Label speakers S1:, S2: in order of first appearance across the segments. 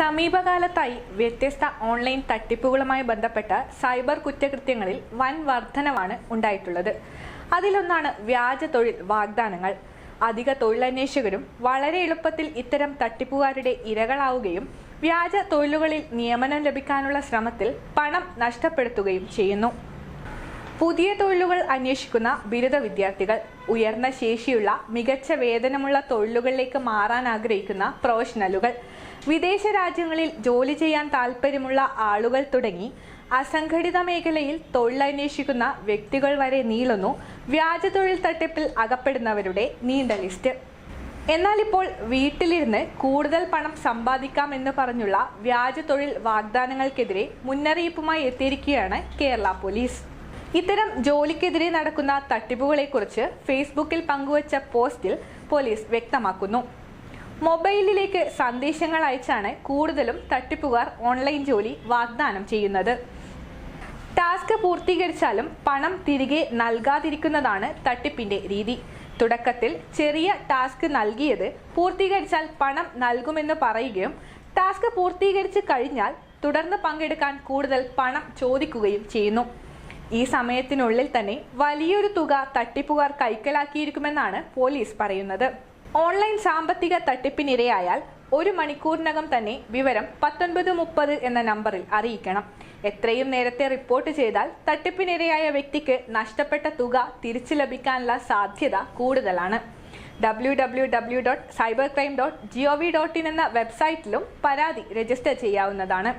S1: സമീപകാലത്തായി വ്യത്യസ്ത ഓൺലൈൻ തട്ടിപ്പുകളുമായി ബന്ധപ്പെട്ട സൈബർ കുറ്റകൃത്യങ്ങളിൽ വൻ വർധനവാണ് ഉണ്ടായിട്ടുള്ളത്. അതിലൊന്നാണ് വ്യാജ തൊഴിൽ വാഗ്ദാനങ്ങൾ. അധിക തൊഴിലന്വേഷകരും വളരെ എളുപ്പത്തിൽ ഇത്തരം തട്ടിപ്പുകാരുടെ ഇരകളാവുകയും വ്യാജ തൊഴിലുകളിൽ നിയമനം ലഭിക്കാനുള്ള ശ്രമത്തിൽ പണം നഷ്ടപ്പെടുത്തുകയും ചെയ്യുന്നു. പുതിയ തൊഴിലുകൾ അന്വേഷിക്കുന്ന ബിരുദ വിദ്യാർത്ഥികൾ ഉയർന്ന ശേഷിയുള്ള മികച്ച വേതനമുള്ള തൊഴിലുകളിലേക്ക് മാറാൻ ആഗ്രഹിക്കുന്ന പ്രൊഫഷണലുകൾ വിദേശ രാജ്യങ്ങളിൽ ജോലി ചെയ്യാൻ താല്പര്യമുള്ള ആളുകൾ തുടങ്ങി അസംഘടിത മേഖലയിൽ തൊഴിലന്വേഷിക്കുന്ന വ്യക്തികൾ വരെ നീളുന്നു വ്യാജ തൊഴിൽ തട്ടിപ്പിൽ അകപ്പെടുന്നവരുടെ നീണ്ട ലിസ്റ്റ്. എന്നാൽ ഇപ്പോൾ വീട്ടിലിരുന്ന് കൂടുതൽ പണം സമ്പാദിക്കാം എന്ന് പറഞ്ഞുള്ള വ്യാജ തൊഴിൽ വാഗ്ദാനങ്ങൾക്കെതിരെ മുന്നറിയിപ്പുമായി എത്തിയിരിക്കുകയാണ് കേരള പോലീസ്. ഇത്തരം ജോലിക്കെതിരെ നടക്കുന്ന തട്ടിപ്പുകളെക്കുറിച്ച് ഫേസ്ബുക്കിൽ പങ്കുവച്ച പോസ്റ്റിൽ പോലീസ് വ്യക്തമാക്കുന്നു. മൊബൈലിലേക്ക് സന്ദേശങ്ങൾ അയച്ചാണ് കൂടുതലും തട്ടിപ്പുകാർ ഓൺലൈൻ ജോലി വാഗ്ദാനം ചെയ്യുന്നത്. ടാസ്ക് പൂർത്തീകരിച്ചാലും പണം തിരികെ നൽകാതിരിക്കുന്നതാണ് തട്ടിപ്പിന്റെ രീതി. തുടക്കത്തിൽ ചെറിയ ടാസ്ക് നൽകിയത് പൂർത്തീകരിച്ചാൽ പണം നൽകുമെന്ന് പറയുകയും ടാസ്ക് പൂർത്തീകരിച്ച് കഴിഞ്ഞാൽ തുടർന്ന് പങ്കെടുക്കാൻ കൂടുതൽ പണം ചോദിക്കുകയും ചെയ്യുന്നു. ഈ സമയത്തിനുള്ളിൽ തന്നെ വലിയൊരു തുക തട്ടിപ്പുകാർ കൈക്കലാക്കിയിരിക്കുമെന്നാണ് പോലീസ് പറയുന്നത്. ഓൺലൈൻ സാമ്പത്തിക തട്ടിപ്പിനിരയായാൽ ഒരു മണിക്കൂറിനകം തന്നെ വിവരം പത്തൊൻപത് മുപ്പത് എന്ന നമ്പറിൽ അറിയിക്കണം. എത്രയും നേരത്തെ റിപ്പോർട്ട് ചെയ്താൽ തട്ടിപ്പിനിരയായ വ്യക്തിക്ക് നഷ്ടപ്പെട്ട തുക തിരിച്ചു ലഭിക്കാനുള്ള സാധ്യത കൂടുതലാണ്. W W W dot cyber crime dot GOV dot in എന്ന വെബ്സൈറ്റിലും പരാതി രജിസ്റ്റർ ചെയ്യാവുന്നതാണ്.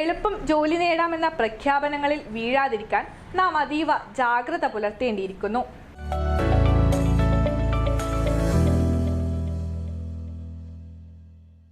S1: എളുപ്പം ജോലി നേടാമെന്ന പ്രഖ്യാപനങ്ങളിൽ വീഴാതിരിക്കാൻ നാം അതീവ ജാഗ്രത പുലർത്തേണ്ടിയിരിക്കുന്നു.